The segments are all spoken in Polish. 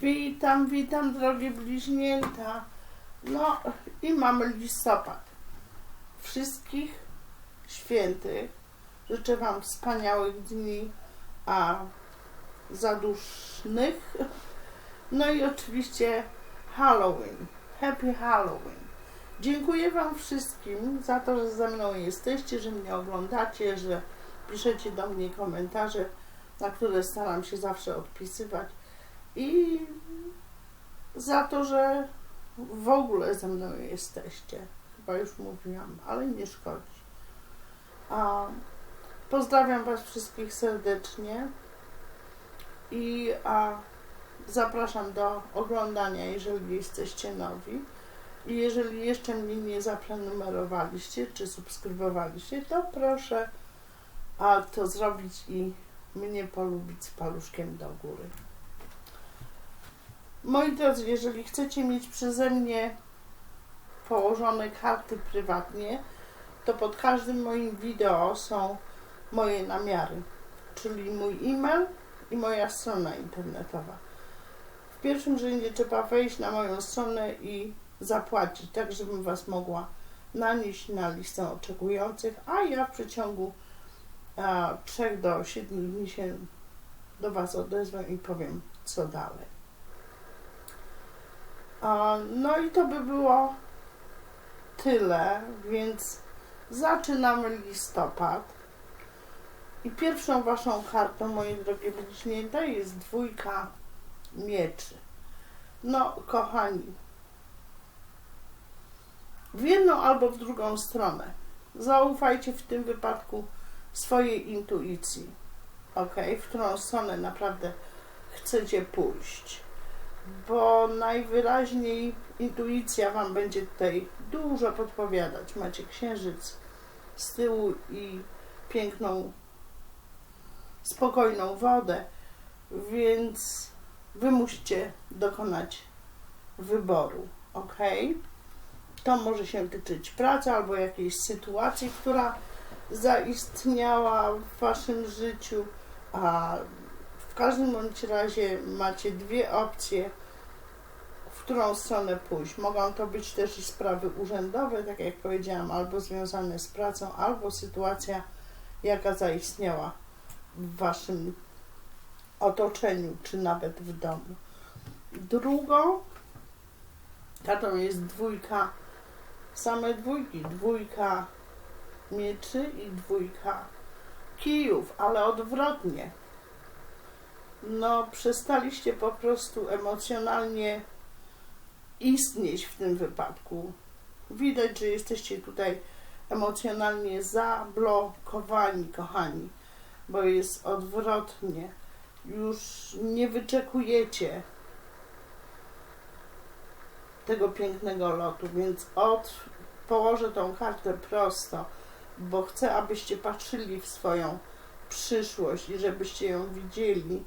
Witam, witam drogie bliźnięta. No i mamy listopad. Wszystkich świętych życzę Wam wspaniałych dni, a zadusznych. No i oczywiście Halloween. Happy Halloween. Dziękuję Wam wszystkim za to, że ze mną jesteście, że mnie oglądacie, że piszecie do mnie komentarze, na które staram się zawsze odpisywać. I za to, że w ogóle ze mną jesteście. Chyba już mówiłam, ale nie szkodzi. A, pozdrawiam Was wszystkich serdecznie i a, zapraszam do oglądania, jeżeli jesteście nowi. I jeżeli jeszcze mnie nie zaprenumerowaliście czy subskrybowaliście, to proszę a to zrobić i mnie polubić z paluszkiem do góry. Moi drodzy, jeżeli chcecie mieć przeze mnie położone karty prywatnie, to pod każdym moim wideo są moje namiary, czyli mój e-mail i moja strona internetowa. W pierwszym rzędzie trzeba wejść na moją stronę i zapłacić, tak żebym Was mogła nanieść na listę oczekujących, a ja w przeciągu a, 3 do 7 dni się do Was odezwę i powiem, co dalej. No i to by było tyle, więc zaczynamy listopad. I pierwszą Waszą kartą, moje drogie bliźnięta, jest dwójka mieczy. No, kochani, w jedną albo w drugą stronę. Zaufajcie w tym wypadku swojej intuicji, ok? W którą stronę naprawdę chcecie pójść, bo najwyraźniej intuicja Wam będzie tutaj dużo podpowiadać. Macie księżyc z tyłu i piękną, spokojną wodę, więc Wy musicie dokonać wyboru, ok? To może się tyczyć pracy albo jakiejś sytuacji, która zaistniała w Waszym życiu, a każdym bądź razie macie dwie opcje, w którą stronę pójść. Mogą to być też i sprawy urzędowe, tak jak powiedziałam, albo związane z pracą, albo sytuacja, jaka zaistniała w Waszym otoczeniu, czy nawet w domu. Drugą kartą jest dwójka same dwójki, dwójka mieczy i dwójka kijów, ale odwrotnie. No, przestaliście po prostu emocjonalnie istnieć w tym wypadku. Widać, że jesteście tutaj emocjonalnie zablokowani, kochani, bo jest odwrotnie. Już nie wyczekujecie tego pięknego lotu, więc od, położę tą kartę prosto, bo chcę, abyście patrzyli w swoją przyszłość i żebyście ją widzieli.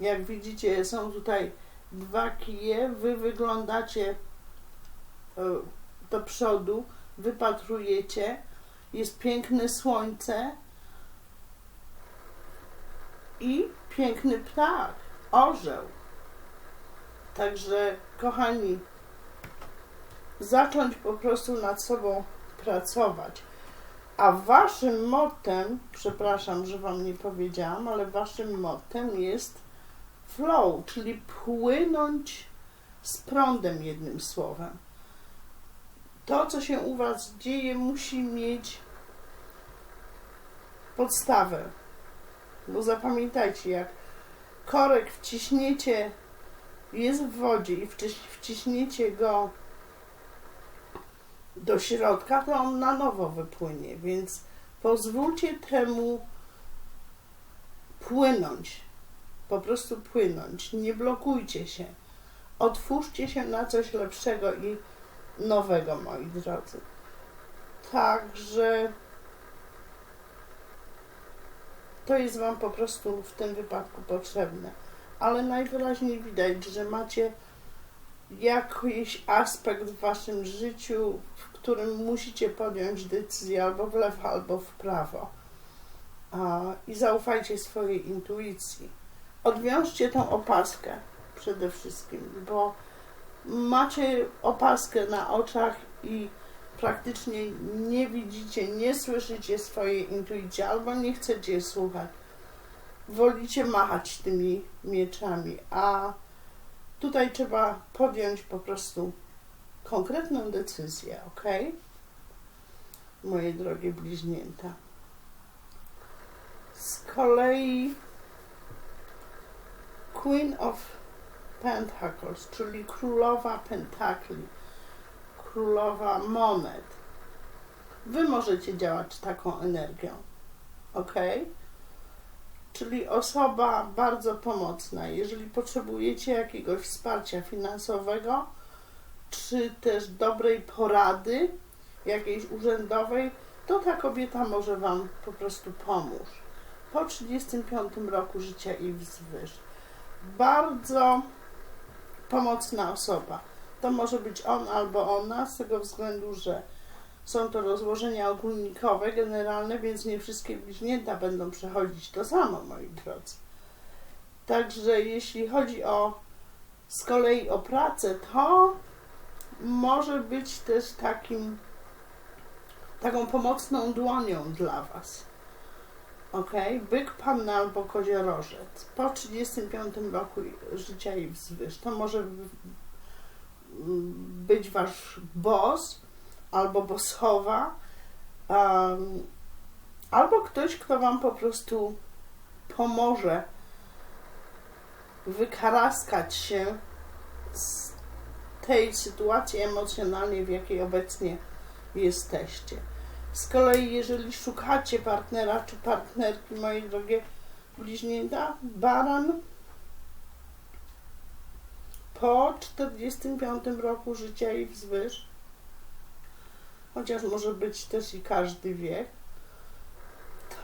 Jak widzicie, są tutaj dwa kije, wy wyglądacie e, do przodu, wypatrujecie, jest piękne słońce i piękny ptak, orzeł. Także, kochani, zacząć po prostu nad sobą pracować. A waszym motem, przepraszam, że wam nie powiedziałam, ale waszym motem jest flow, czyli płynąć z prądem jednym słowem. To, co się u was dzieje, musi mieć podstawę. Bo zapamiętajcie, jak korek wciśniecie, jest w wodzie i wciśniecie go do środka, to on na nowo wypłynie, więc pozwólcie temu płynąć, po prostu płynąć, nie blokujcie się, otwórzcie się na coś lepszego i nowego, moi drodzy. Także to jest Wam po prostu w tym wypadku potrzebne. Ale najwyraźniej widać, że macie jakiś aspekt w Waszym życiu, w którym musicie podjąć decyzję albo w lewo, albo w prawo. I zaufajcie swojej intuicji. Odwiążcie tą opaskę przede wszystkim, bo macie opaskę na oczach i praktycznie nie widzicie, nie słyszycie swojej intuicji albo nie chcecie je słuchać. Wolicie machać tymi mieczami, a tutaj trzeba podjąć po prostu konkretną decyzję, ok? Moje drogie bliźnięta. Z kolei Queen of Pentacles, czyli królowa pentakli, królowa monet. Wy możecie działać taką energią, ok? Czyli osoba bardzo pomocna. Jeżeli potrzebujecie jakiegoś wsparcia finansowego, czy też dobrej porady, jakiejś urzędowej, to ta kobieta może Wam po prostu pomóc. Po 35 roku życia i wzwyż. Bardzo pomocna osoba. To może być on albo ona, z tego względu, że są to rozłożenia ogólnikowe, generalne, więc nie wszystkie bliźnięta będą przechodzić to samo, moi drodzy. Także jeśli chodzi o z kolei o pracę, to może być też takim taką pomocną dłonią dla Was. Ok? Byk, panna albo koziorożec. Po 35 roku życia i wzwyż. To może być Wasz boss albo bossowa, um, albo ktoś, kto Wam po prostu pomoże wykaraskać się z tej sytuacji emocjonalnej, w jakiej obecnie jesteście. Z kolei, jeżeli szukacie partnera czy partnerki, moje drogie bliźnięta, baran po 45 roku życia i wzwyż, chociaż może być też i każdy wiek,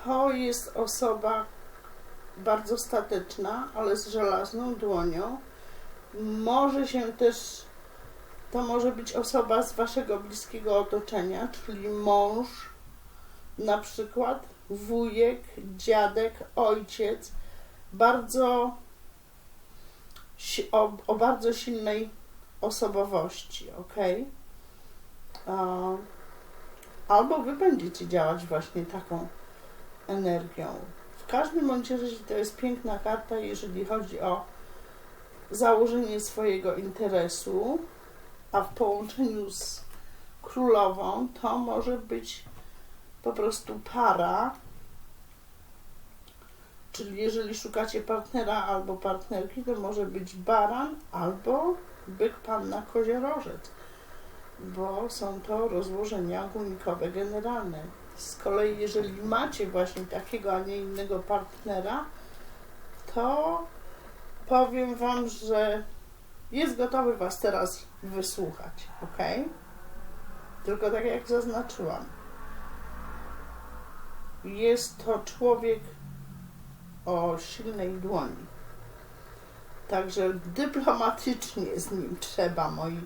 to jest osoba bardzo stateczna, ale z żelazną dłonią. Może się też to może być osoba z waszego bliskiego otoczenia, czyli mąż, na przykład wujek, dziadek, ojciec, bardzo o, o bardzo silnej osobowości, ok? Albo wy będziecie działać właśnie taką energią. W każdym bądź razie to jest piękna karta, jeżeli chodzi o założenie swojego interesu, a w połączeniu z królową to może być po prostu para. Czyli jeżeli szukacie partnera albo partnerki, to może być baran albo byk panna koziorożec, bo są to rozłożenia ogólnikowe generalne. Z kolei jeżeli macie właśnie takiego, a nie innego partnera, to powiem Wam, że jest gotowy Was teraz wysłuchać, ok? Tylko tak jak zaznaczyłam, jest to człowiek o silnej dłoni. Także dyplomatycznie z nim trzeba, moi,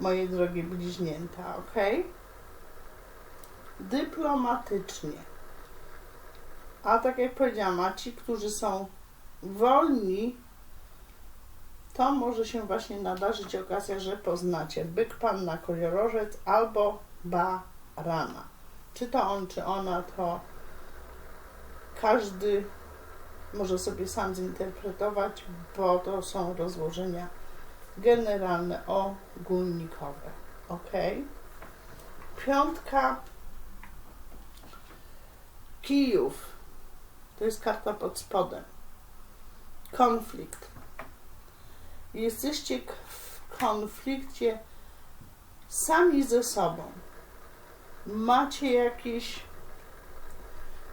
moje drogie bliźnięta, ok? Dyplomatycznie. A tak jak powiedziałam, a ci, którzy są wolni to może się właśnie nadarzyć okazja, że poznacie byk, panna, koziorożec albo barana. Czy to on, czy ona, to każdy może sobie sam zinterpretować, bo to są rozłożenia generalne ogólnikowe. Ok? Piątka kijów. To jest karta pod spodem. Konflikt jesteście w konflikcie sami ze sobą, macie jakieś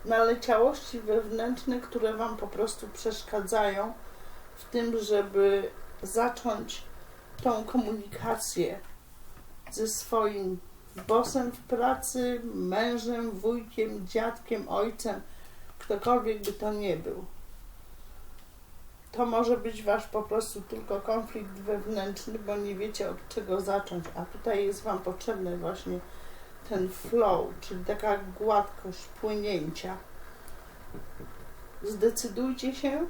naleciałości wewnętrzne, które Wam po prostu przeszkadzają w tym, żeby zacząć tą komunikację ze swoim bosem w pracy, mężem, wujkiem, dziadkiem, ojcem, ktokolwiek by to nie był to może być wasz po prostu tylko konflikt wewnętrzny, bo nie wiecie od czego zacząć, a tutaj jest wam potrzebny właśnie ten flow, czyli taka gładkość płynięcia. Zdecydujcie się,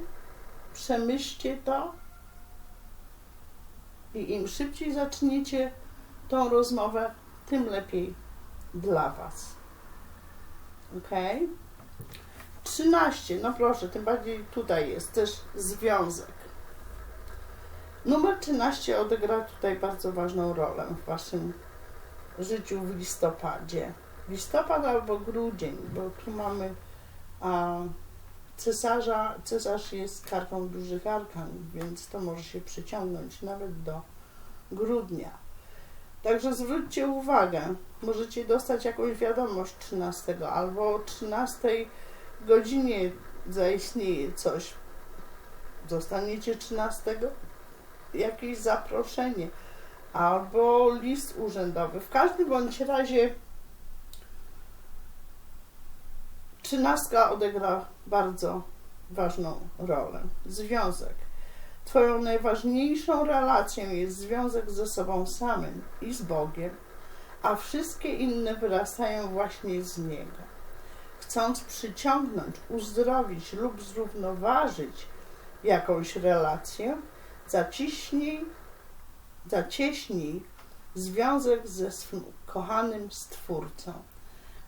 przemyślcie to I im szybciej zaczniecie tą rozmowę, tym lepiej dla Was. Ok? 13, no proszę, tym bardziej tutaj jest też związek. Numer 13 odegra tutaj bardzo ważną rolę w Waszym życiu w listopadzie. Listopad albo grudzień, bo tu mamy a, cesarza. Cesarz jest kartą dużych arkan, więc to może się przyciągnąć nawet do grudnia. Także zwróćcie uwagę, możecie dostać jakąś wiadomość 13 albo o 13 godzinie zaistnieje coś. Dostaniecie 13 jakieś zaproszenie albo list urzędowy. W każdym bądź razie trzynastka odegra bardzo ważną rolę. Związek. Twoją najważniejszą relacją jest związek ze sobą samym i z Bogiem, a wszystkie inne wyrastają właśnie z Niego. Chcąc przyciągnąć, uzdrowić lub zrównoważyć jakąś relację, zaciśnij, zacieśnij związek ze swym kochanym Stwórcą.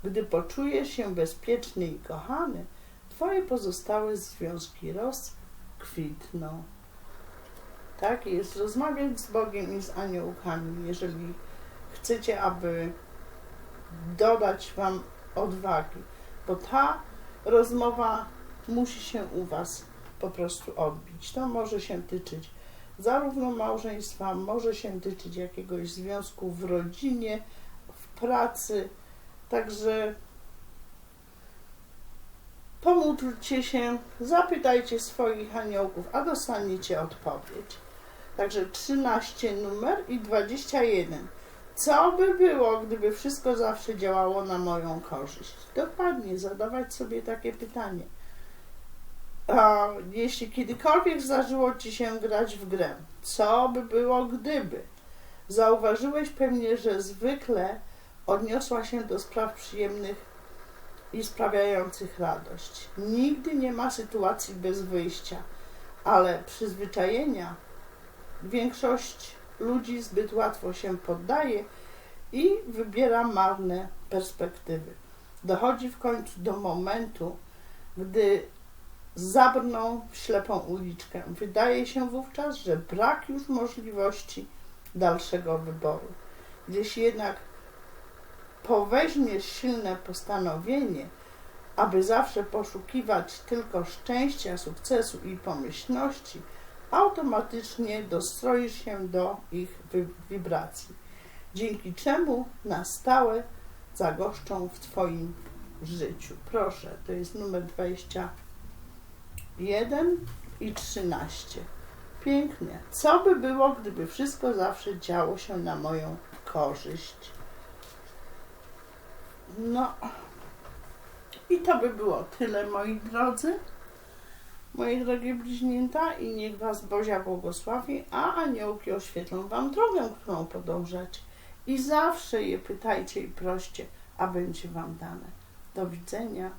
Gdy poczujesz się bezpieczny i kochany, Twoje pozostałe związki rozkwitną. Tak jest, rozmawiać z Bogiem i z aniołkami, jeżeli chcecie, aby dodać Wam odwagi, bo ta rozmowa musi się u Was po prostu odbić. To może się tyczyć zarówno małżeństwa, może się tyczyć jakiegoś związku w rodzinie, w pracy. Także pomódlcie się, zapytajcie swoich aniołków, a dostaniecie odpowiedź. Także 13 numer i 21. Co by było, gdyby wszystko zawsze działało na moją korzyść? Dokładnie, zadawać sobie takie pytanie. A jeśli kiedykolwiek zdarzyło Ci się grać w grę, co by było gdyby? Zauważyłeś pewnie, że zwykle odniosła się do spraw przyjemnych i sprawiających radość. Nigdy nie ma sytuacji bez wyjścia, ale przyzwyczajenia większość ludzi zbyt łatwo się poddaje i wybiera marne perspektywy. Dochodzi w końcu do momentu, gdy zabrną w ślepą uliczkę. Wydaje się wówczas, że brak już możliwości dalszego wyboru. Jeśli jednak poweźmiesz silne postanowienie, aby zawsze poszukiwać tylko szczęścia, sukcesu i pomyślności, automatycznie dostroisz się do ich wibracji, dzięki czemu na stałe zagoszczą w Twoim życiu. Proszę, to jest numer 20. 1 i 13. Pięknie. Co by było, gdyby wszystko zawsze działo się na moją korzyść? No. I to by było tyle, moi drodzy. Moje drogie bliźnięta, i niech Was Bozia błogosławi, a aniołki oświetlą Wam drogę, którą podążać. I zawsze je pytajcie i proście, a będzie Wam dane. Do widzenia.